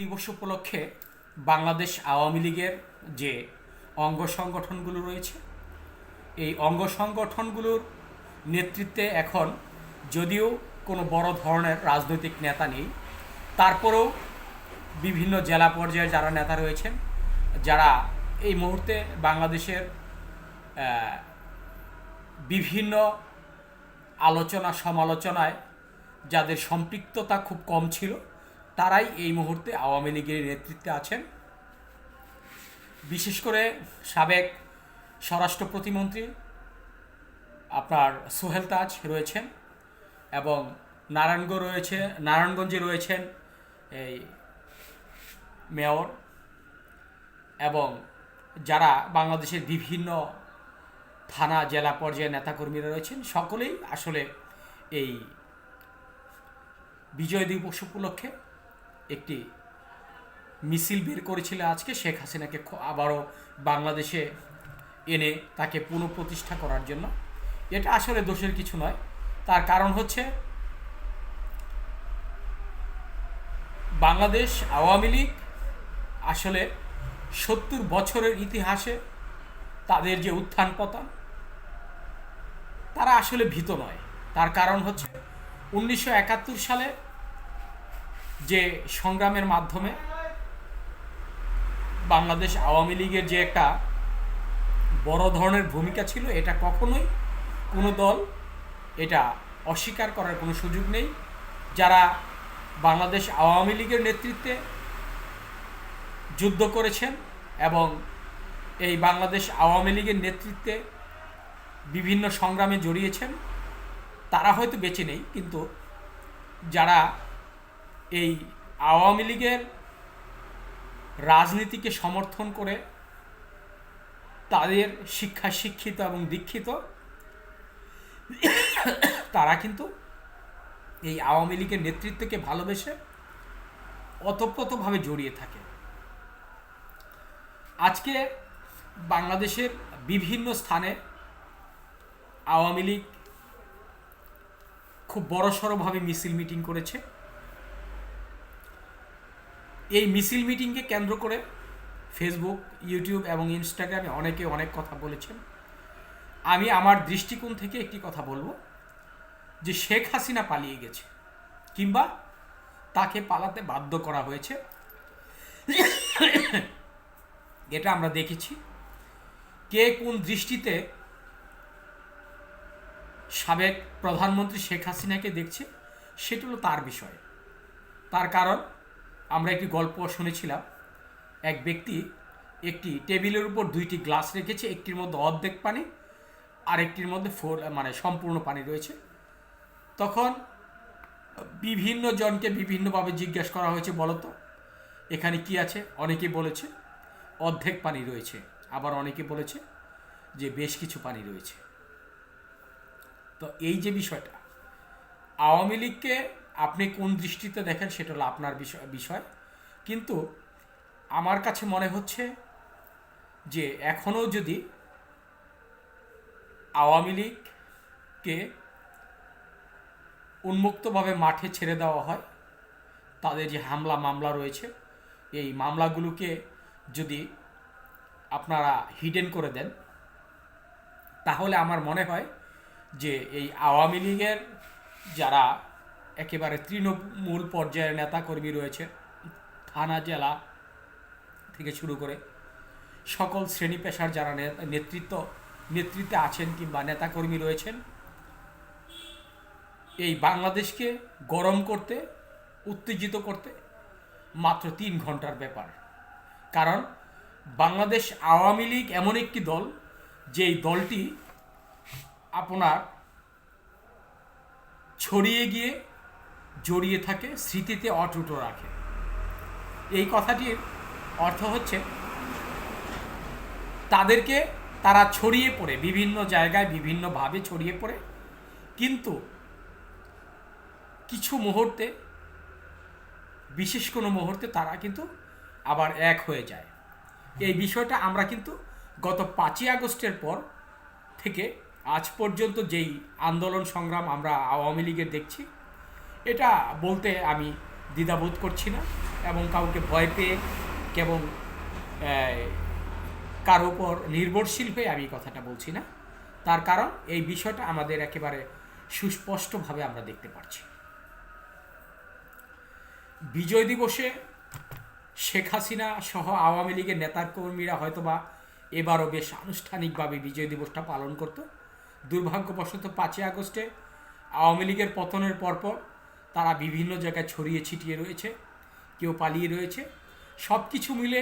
দিবস উপলক্ষে বাংলাদেশ আওয়ামী লীগের যে অঙ্গ সংগঠনগুলো রয়েছে, এই অঙ্গ সংগঠনগুলোর নেতৃত্বে এখন যদিও কোনো বড় ধরনের রাজনৈতিক নেতা নেই, তারপরেও বিভিন্ন জেলা পর্যায়ে যারা নেতা রয়েছেন, যারা এই মুহূর্তে বাংলাদেশের বিভিন্ন আলোচনা সমালোচনায় যাদের সম্পৃক্ততা খুব কম ছিল তারাই এই মুহূর্তে আওয়ামী লীগের নেতৃত্বে আছেন। বিশেষ করে সাবেক স্বরাষ্ট্র প্রতিমন্ত্রী আপনার সোহেল তাজ রয়েছেন এবং নারায়ণগঞ্জ রয়েছে, নারায়ণগঞ্জে রয়েছেন এই মেয়র এবং যারা বাংলাদেশের বিভিন্ন থানা, জেলা পর্যায়ে নেতাকর্মীরা রয়েছেন, সকলেই আসলে এই বিজয় দিবস উপলক্ষে একটি মিছিল বের করেছিল আজকে, শেখ হাসিনাকে আবারও বাংলাদেশে এনে তাকে পুনঃপ্রতিষ্ঠা করার জন্য। এটা আসলে দোষের কিছু নয়। তার কারণ হচ্ছে, বাংলাদেশ আওয়ামী লীগ আসলে সত্তর বছরের ইতিহাসে তাদের যে উত্থান পতন, তারা আসলে ভীত নয়। তার কারণ হচ্ছে, উনিশশো একাত্তর সালে যে সংগ্রামের মাধ্যমে বাংলাদেশ আওয়ামী লীগের যে একটা বড় ধরনের ভূমিকা ছিল, এটা কখনোই কোনো দল এটা অস্বীকার করার কোনো সুযোগ নেই। যারা বাংলাদেশ আওয়ামী লীগের নেতৃত্বে যুদ্ধ করেছেন এবং এই বাংলাদেশ আওয়ামী লীগের নেতৃত্বে বিভিন্ন সংগ্রামে জড়িয়েছেন, তারা হয়তো বেঁচে নেই, কিন্তু যারা এই আওয়ামী লীগের রাজনীতিকে সমর্থন করে তাদের শিক্ষা শিক্ষিত এবং দীক্ষিত, তারা কিন্তু এই আওয়ামী লীগের নেতৃত্বকে ভালোবেসে অতপ্রতভাবে জড়িয়ে থাকে। আজকে বাংলাদেশের বিভিন্ন স্থানে আওয়ামী লীগ খুব বড়সড়ভাবে মিছিল মিটিং করেছে। এই মিছিল মিটিংকে কেন্দ্র করে ফেসবুক ইউটিউব এবং ইনস্টাগ্রামে অনেকে অনেক কথা বলেছেন। আমি আমার দৃষ্টিকোণ থেকে একটি কথা বলব যে শেখ হাসিনা পালিয়ে গেছে কিংবা তাকে পালাতে বাধ্য করা হয়েছে। এটা আমরা দেখেছি, কে কোন দৃষ্টিতে সাবেক প্রধানমন্ত্রী শেখ হাসিনাকে দেখছে, সেটা হলো তার বিষয়। তার কারণ আমরা একটি গল্প শুনেছিলাম। এক ব্যক্তি একটি টেবিলের উপর দুইটি গ্লাস রেখেছে, একটির মধ্যে অর্ধেক পানি আর একটির মধ্যে ফোর মানে সম্পূর্ণ পানি রয়েছে। তখন বিভিন্ন জনকে বিভিন্নভাবে জিজ্ঞাসা করা হয়েছে বলতো এখানে কি আছে? অনেকে বলেছে, অর্ধেক পানি রয়েছে। আবার অনেকে বলেছে, যে বেশ কিছু পানি রয়েছে। তো এই যে বিষয়টা, আওয়ামী লীগকে আপনি কোন দৃষ্টিতে দেখেন সেটা হলো আপনার বিষয় বিষয়। কিন্তু আমার কাছে মনে হচ্ছে যে এখনও যদি আওয়ামী লীগকে উন্মুক্তভাবে মাঠে ছেড়ে দেওয়া হয়, তাদের যে হামলা মামলা রয়েছে, এই মামলাগুলোকে যদি আপনারা হিডেন করে দেন, তাহলে আমার মনে হয় যে এই আওয়ামী লীগের যারা একেবারে তৃণমূল পর্যায়ের নেতাকর্মী রয়েছে থানা, জেলা থেকে শুরু করে সকল শ্রেণি পেশার যারা নেতৃত্ব, নেতৃত্বে আছেন কিংবা নেতাকর্মী রয়েছেন, এই বাংলাদেশকে গরম করতে, উত্তেজিত করতে মাত্র তিন ঘণ্টার ব্যাপার। কারণ বাংলাদেশ আওয়ামী লীগ এমন একটি দল, যেই দলটি আপনার ছড়িয়ে গিয়ে জড়িয়ে থাকে, স্মৃতিতে অটুট রাখে। এই কথাটির অর্থ হচ্ছে, তাদেরকে তারা ছড়িয়ে পড়ে, বিভিন্ন জায়গায় বিভিন্নভাবে ছড়িয়ে পড়ে। কিন্তু কিছু মুহূর্তে, বিশেষ কোনো মুহূর্তে তারা কিন্তু আবার এক হয়ে যায়। এই বিষয়টা আমরা কিন্তু গত পাঁচই আগস্টের পর থেকে আজ পর্যন্ত যেই আন্দোলন সংগ্রাম আমরা আওয়ামী লীগের দেখছি এটা বলতে আমি দ্বিধাবোধ করছি না এবং কাউকে ভয় পেয়ে কেবল কারও উপর নির্ভরশীল হয়ে আমি কথাটা বলছি না। তার কারণ এই বিষয়টা আমাদের একেবারে সুস্পষ্টভাবে আমরা দেখতে পাচ্ছি বিজয় দিবসে শেখ হাসিনা সহ আওয়ামী লীগের নেতার কর্মীরা হয়তোবা এবারও বেশ আনুষ্ঠানিকভাবে বিজয় দিবসটা পালন করত। দুর্ভাগ্যবশত পাঁচই আগস্টে আওয়ামী লীগের পতনের পরপর তারা বিভিন্ন জায়গায় ছড়িয়ে ছিটিয়ে রয়েছে, কেউ পালিয়ে রয়েছে। সব কিছু মিলে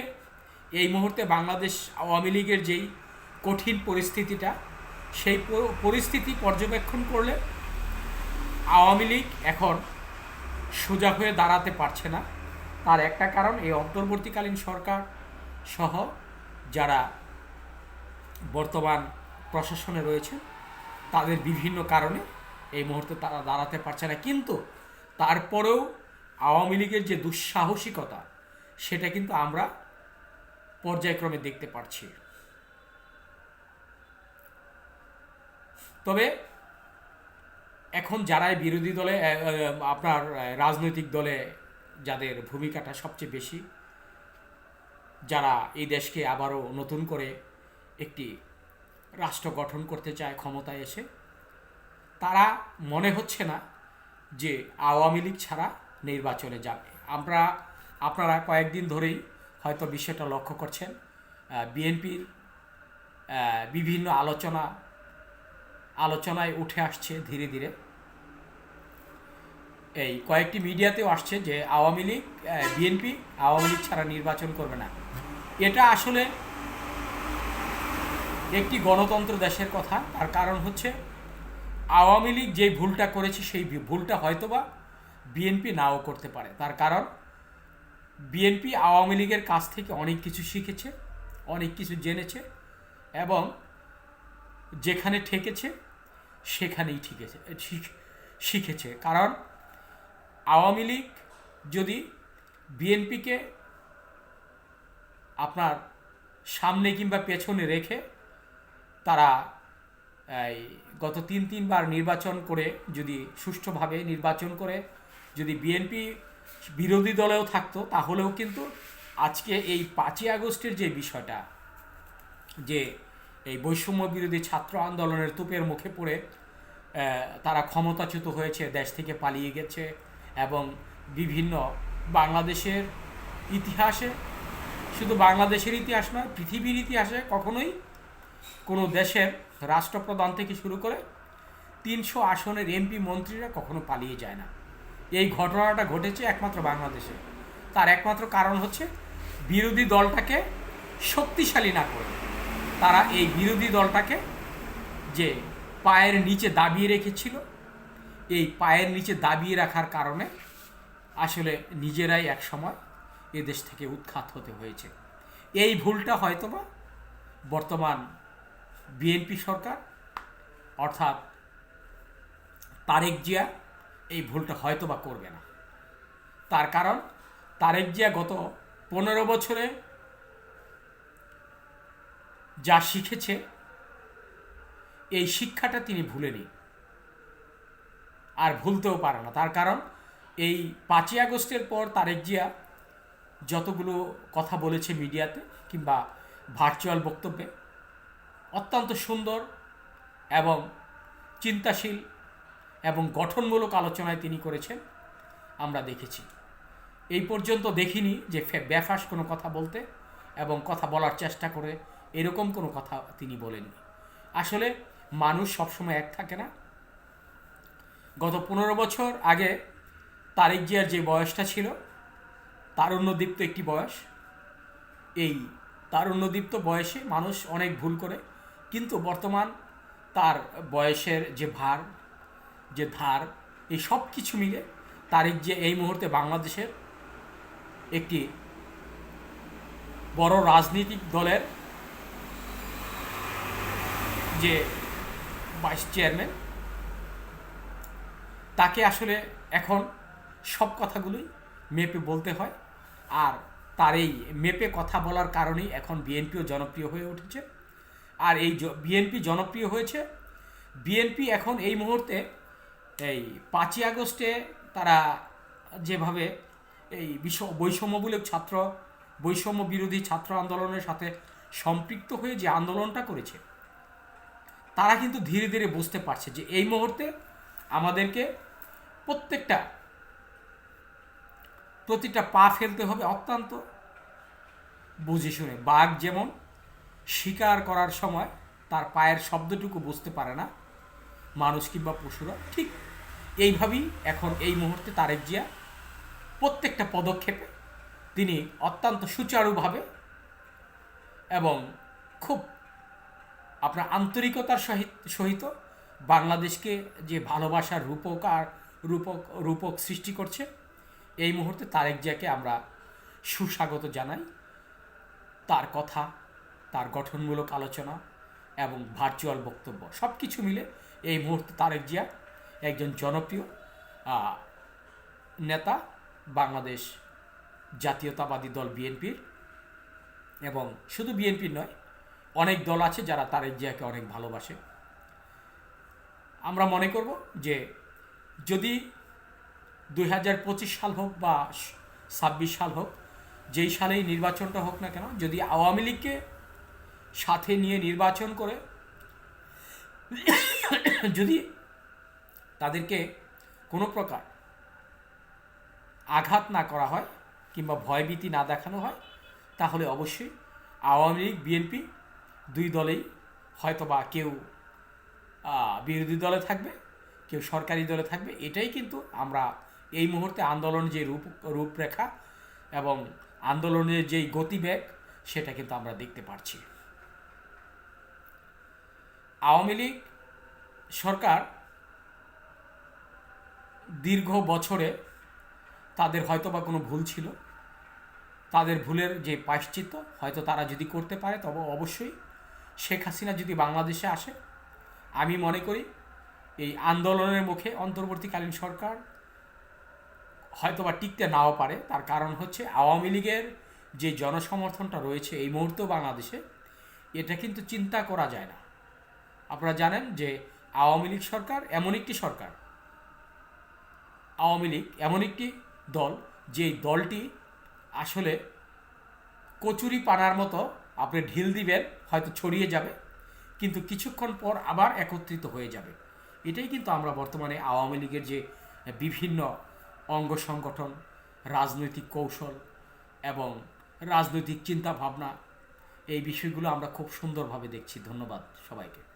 এই মুহূর্তে বাংলাদেশ আওয়ামী লীগের যেই কঠিন পরিস্থিতিটা, সেই পরিস্থিতি পর্যবেক্ষণ করলে আওয়ামী লীগ এখন সোজা হয়ে দাঁড়াতে পারছে না। তার একটা কারণ, এই অন্তর্বর্তীকালীন সরকার সহ যারা বর্তমান প্রশাসনে রয়েছে, তাদের বিভিন্ন কারণে এই মুহূর্তে তারা দাঁড়াতে পারছে না। কিন্তু তারপরেও আওয়ামী লীগের যে দুঃসাহসিকতা, সেটা কিন্তু আমরা পর্যায়ক্রমে দেখতে পাচ্ছি তবে এখন যারাই বিরোধী দলে আপনার রাজনৈতিক দলে যাদের ভূমিকাটা সবচেয়ে বেশি, যারা এই দেশকে আবারও নতুন করে একটি রাষ্ট্র গঠন করতে চায় ক্ষমতায় এসে, তারা মনে হচ্ছে না যে আওয়ামী লীগ ছাড়া নির্বাচনে যাবে। আমরা, আপনারা কয়েকদিন ধরেই হয়তো বিষয়টা লক্ষ্য করছেন বিএনপির বিভিন্ন আলোচনা, আলোচনায় উঠে আসছে ধীরে ধীরে। এই কয়েকটি মিডিয়াতেও আসছে যে Awami League BNP Awami League ছাড়া নির্বাচন করবে না। এটা আসলে একটি গণতন্ত্র দেশের কথা, তার কারণ হচ্ছে আওয়ামী লীগ যে ভুলটা করেছে, সেই ভুলটা হয়তোবা বিএনপি নাও করতে পারে। তার কারণ বিএনপি আওয়ামী লীগের কাছ থেকে অনেক কিছু শিখেছে, অনেক কিছু জেনেছে এবং যেখানে ঠেকেছে, সেখানেই ঠিকেছে শিখ- শিখেছে। কারণ, আওয়ামী লীগ যদি বিএনপিকে আপনার সামনে কিংবা পেছনে রেখে তারা গত তিন তিনবার নির্বাচন করে যদি সুষ্ঠুভাবে নির্বাচন করে যদি বিএনপি বিরোধী দলেও থাকতো, তাহলেও কিন্তু আজকে এই পাঁচই আগস্টের যে বিষয়টা, যে এই বৈষম্য বিরোধী ছাত্র আন্দোলনের তুপের মুখে পড়ে তারা ক্ষমতাচ্যুত হয়েছে, দেশ থেকে পালিয়ে গেছে এবং বিভিন্ন বাংলাদেশের ইতিহাসে, শুধু বাংলাদেশের ইতিহাস নয়, পৃথিবীর ইতিহাসে কখনোই কোনো দেশের রাষ্ট্রপ্রধান থেকে শুরু করে তিনশো আসনের এমপি মন্ত্রীরা কখনো পালিয়ে যায় না। এই ঘটনাটা ঘটেছে একমাত্র বাংলাদেশে। তার একমাত্র কারণ হচ্ছে বিরোধী দলটাকে শক্তিশালী না করে। তারা এই বিরোধী দলটাকে যে পায়ের নিচে দাবিয়ে রেখেছিল, এই পায়ের নিচে দাবিয়ে রাখার কারণে আসলে নিজেরাই এক সময় এ দেশ থেকে উৎখাত হতে হয়েছে। এই ভুলটা হয়তোবা বর্তমান বিএনপি সরকার, অর্থাৎ তারেক জিয়া, এই ভুলটা হয়তো বা করবে না। তার কারণ, তারেক জিয়া গত পনেরো বছরে যা শিখেছে, এই শিক্ষাটা তিনি ভুলেনি আর ভুলতেও পারে না। তার কারণ, এই পাঁচই আগস্টের পর তারেক জিয়া যতগুলো কথা বলেছে মিডিয়াতে কিংবা ভার্চুয়াল বক্তব্যে অত্যন্ত সুন্দর এবং চিন্তাশীল এবং গঠনমূলক আলোচনায় তিনি করেছেন, আমরা দেখেছি। এই পর্যন্ত দেখিনি যে বেফাস কোনো কথা বলতে এবং কথা বলার চেষ্টা করে এরকম কোনো কথা তিনি বলেননি। আসলে মানুষ সবসময় এক থাকে না। গত পনেরো বছর আগে তারেক জিয়ার যে বয়সটা ছিল তারুণ্যদীপ্ত একটি বয়স। এই তারুণ্যদীপ্ত বয়সে মানুষ অনেক ভুল করে কিন্তু বর্তমান তার বয়সের যে ভার, যে ধার, এই সব কিছু মিলে তারেক যে এই মুহূর্তে বাংলাদেশের একটি বড় রাজনৈতিক দলের যে ভাইস চেয়ারম্যান, তাকে আসলে এখন সব কথাগুলোই মেপে বলতে হয়। আর তার এই মেপে কথা বলার কারণেই এখন বিএনপিও জনপ্রিয় হয়ে উঠেছে। আর এই বিএনপি জনপ্রিয় হয়েছে। বিএনপি এখন এই মুহূর্তে এই পাঁচই আগস্টে তারা যেভাবে এই বিশ্ব বৈষম্যমূলক ছাত্র, বৈষম্য বিরোধী ছাত্র আন্দোলনের সাথে সম্পৃক্ত হয়ে যে আন্দোলনটা করেছে, তারা কিন্তু ধীরে ধীরে বুঝতে পারছে যে এই মুহূর্তে আমাদেরকে প্রত্যেকটা, প্রতিটা পা ফেলতে হবে অত্যন্ত বুঝে শুনে। বাঘ যেমন শিকার করার সময় তার পায়ের শব্দটুকু বুঝতে পারে না। মানুষ কিংবা পশুরা ঠিক এইভাবেই এখন এই মুহূর্তে তারেক জিয়া প্রত্যেকটা পদক্ষেপে তিনি অত্যন্ত সুচারুভাবে এবং খুব আপনার আন্তরিকতার সহিত সহিত বাংলাদেশকে যে ভালোবাসার রূপক আর রূপক রূপক সৃষ্টি করছে, এই মুহূর্তে তারেক জিয়াকে আমরা সুস্বাগত জানাই। তার কথা তার গঠনমূলক আলোচনা এবং ভার্চুয়াল বক্তব্য সব কিছু মিলে এই মুহূর্তে তারেক জিয়া একজন জনপ্রিয় নেতা বাংলাদেশ জাতীয়তাবাদী দল বিএনপির এবং শুধু বিএনপির নয়, অনেক দল আছে যারা তারেক জিয়াকে অনেক ভালোবাসে। আমরা মনে করব যে যদি দুই হাজার পঁচিশ সাল হোক বা ছাব্বিশ সাল হোক, যেই সালেই নির্বাচনটা হোক না কেন, যদি আওয়ামী লীগকে সাথে নিয়ে নির্বাচন করে। যদি তাদেরকে কোনো প্রকার আঘাত না করা হয় কিংবা ভয়ভীতি না দেখানো হয়, তাহলে অবশ্যই আওয়ামী লীগ, বিএনপি দুই দলেই হয়তোবা কেউ বিরোধী দলে থাকবে, কেউ সরকারি দলে থাকবে। এটাই কিন্তু আমরা এই মুহূর্তে আন্দোলন যে রূপ, রূপরেখা এবং আন্দোলনের যেই গতিবেগ, সেটা কিন্তু আমরা দেখতে পাচ্ছি আওয়ামী লীগ সরকার দীর্ঘ বছরে তাদের হয়তোবা কোনো ভুল ছিল। তাদের ভুলের যে পাশ্চিত্য হয়তো তারা যদি করতে পারে, তবে অবশ্যই শেখ হাসিনা যদি বাংলাদেশে আসে, আমি মনে করি এই আন্দোলনের মুখে অন্তর্বর্তীকালীন সরকার হয়তোবা টিকতে নাও পারে। তার কারণ হচ্ছে আওয়ামী লীগের যে জনসমর্থনটা রয়েছে এই মুহূর্তেও বাংলাদেশে, এটা কিন্তু চিন্তা করা যায় না। আপনারা জানেন যে আওয়ামী লীগ সরকার এমন একটি সরকার। আওয়ামী লীগ এমন একটি দল, যে দলটি আসলে কচুরি পানার মতো আপনি ঢিল দিবেন, হয়তো ছড়িয়ে যাবে, কিন্তু কিছুক্ষণ পর আবার একত্রিত হয়ে যাবে। এটাই কিন্তু আমরা বর্তমানে আওয়ামী লীগের যে বিভিন্ন অঙ্গ সংগঠন, রাজনৈতিক কৌশল এবং রাজনৈতিক চিন্তা ভাবনা এই বিষয়গুলো আমরা খুব সুন্দরভাবে দেখছি। ধন্যবাদ সবাইকে।